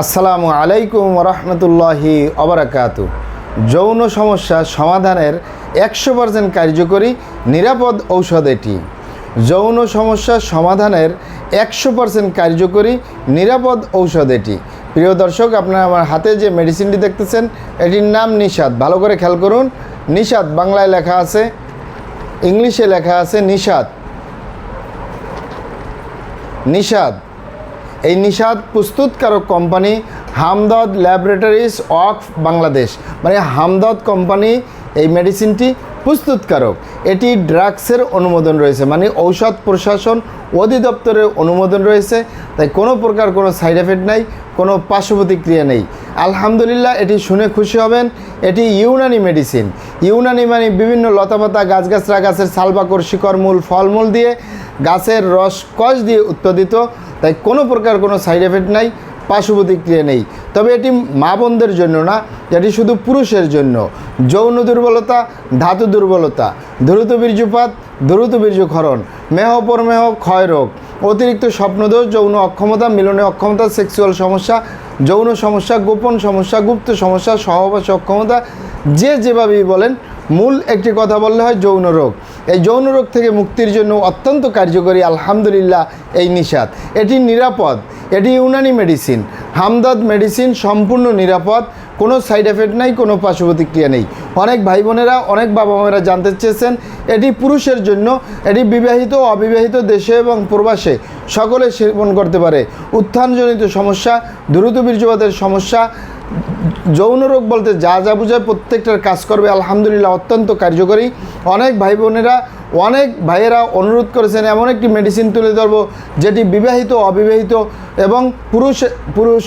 আসসালামু আলাইকুম রহমতুল্লাহি অবরাকাত যৌন সমস্যা সমাধানের একশো পার্সেন্ট কার্যকরী নিরাপদ ঔষধ এটি। যৌন সমস্যা সমাধানের একশো পার্সেন্ট কার্যকরী নিরাপদ ঔষধ এটি। প্রিয় দর্শক, আপনারা আমার হাতে যে মেডিসিনটি দেখতেছেন, এটির নাম নিষাদ ভালো করে খেয়াল করুন। নিষাদ বাংলায় লেখা আছে, ইংলিশে লেখা আছে নিষাদ নিষাদ এই নিষাদ প্রস্তুতকারক company Hamdard laboratories of Bangladesh. মানে হামদদ কোম্পানি এই মেডিসিনটি প্রস্তুতকারক। এটি ড্রাগসের অনুমোদন রয়েছে মানে ঔষধ প্রশাসন অধিদপ্তরের অনুমোদন রয়েছে। তাই কোনো প্রকার কোনো সাইড এফেক্ট নাই, কোনো পার্শ্ব নেই। আলহামদুলিল্লাহ, এটি শুনে খুশি হবেন, এটি ইউনানি মেডিসিন। ইউনানি মানে বিভিন্ন লতাপাতা গাছগাছরা গাছের সালবাকর শিকড় মূল ফলমূল দিয়ে গাছের রস কষ দিয়ে উৎপাদিত তাই কোনো প্রকার কোনো সাইড এফেক্ট নাই পার্শ্ব প্রতিক্রিয়া নেই। তবে এটি মা বোনদের জন্য না, এটি শুধু পুরুষের জন্য। যৌন দুর্বলতা, ধাতু দুর্বলতা, দ্রুত বীর্যপাত, দ্রুত বীর্যক্ষরণ, মেহ, পরমেহ, ক্ষয় রোগ, অতিরিক্ত স্বপ্নদোষ, যৌন অক্ষমতা, মিলনে অক্ষমতা সেক্সুয়াল সমস্যা যৌন সমস্যা, গোপন সমস্যা, গুপ্ত সমস্যা সহবাস অক্ষমতা যে যেভাবেই বলেন, মূল একটি কথা বললে হয় যৌন রোগ। এই যৌন রোগ থেকে মুক্তির জন্য অত্যন্ত কার্যকরী, আলহামদুলিল্লাহ, এই নিষাদ। এটি নিরাপদ। এটি ইউনানি মেডিসিন। হামদাদ মেডিসিন সম্পূর্ণ নিরাপদ। কোনো সাইড এফেক্ট নাই, কোনো পার্শ্ব প্রতিক্রিয়া নেই। অনেক ভাই বোনেরা, অনেক বাবা মায়েরা জানতে চেয়েছেন, এটি পুরুষের জন্য, এটি বিবাহিত অবিবাহিত দেশে এবং প্রবাসে সকলে সেবন করতে পারে। উত্থানজনিত সমস্যা, দ্রুত বীর্যপাতের সমস্যা যৌন রোগ বলতে যা যা বোঝায় প্রত্যেকটার কাজ করবে। আলহামদুলিল্লাহ, অত্যন্ত কার্যকরী। অনেক ভাই বোনেরা, অনেক ভাইয়েরা অনুরোধ করেছেন, এমন একটি মেডিসিন তুলে ধরবো, যেটি বিবাহিত অবিবাহিত এবং পুরুষ পুরুষ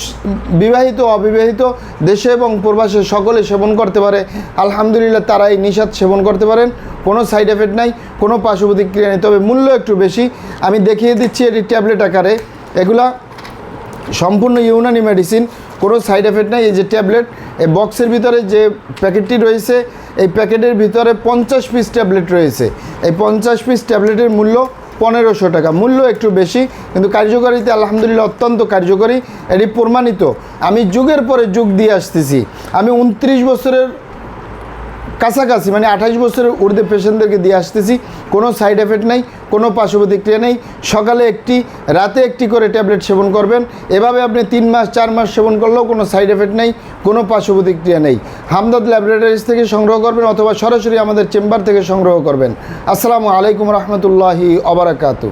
বিবাহিত অবিবাহিত দেশে এবং প্রবাসে সকলে সেবন করতে পারে। আলহামদুলিল্লাহ তারা এই নিষাদ সেবন করতে পারেন। কোনো সাইড এফেক্ট নাই, কোনো পার্শ্ব প্রতিক্রিয়া নেই, তবে মূল্য একটু বেশি। আমি দেখিয়ে দিচ্ছি এটি ট্যাবলেট আকারে। এগুলা সম্পূর্ণ ইউনানি মেডিসিন কোনো সাইড এফেক্ট নেই। এই যে ট্যাবলেট এই বক্সের ভিতরে যে প্যাকেটটি রয়েছে, এই প্যাকেটের ভিতরে পঞ্চাশ পিস ট্যাবলেট রয়েছে। এই পঞ্চাশ পিস ট্যাবলেটের মূল্য পনেরোশো টাকা। মূল্য একটু বেশি, কিন্তু কার্যকারিতা আলহামদুলিল্লাহ অত্যন্ত কার্যকরী। এটি প্রমাণিত। আমি যুগের পরে যুগ দিয়ে আসতেছি। আমি উনত্রিশ বছরের কাছাকাছি মানে আঠাশ বছরের ঊর্ধ্বে পেশেন্টদেরকে দিয়ে আসতেছি। কোনো সাইড এফেক্ট নেই। কোনো পার্শ্ব প্রতিক্রিয়া নেই। সকালে একটি, রাতে একটি করে ট্যাবলেট সেবন করবেন। এভাবে আপনি তিন মাস, চার মাস সেবন করলেও কোনো সাইড এফেক্ট নেই, কোনো পার্শ্ব প্রতিক্রিয়া নেই। হামদাদ ল্যাবরেটরিজ থেকে সংগ্রহ করবেন অথবা সরাসরি আমাদের চেম্বার থেকে সংগ্রহ করবেন। আসসালামু আলাইকুম রহমতুল্লাহি অবরাকাতু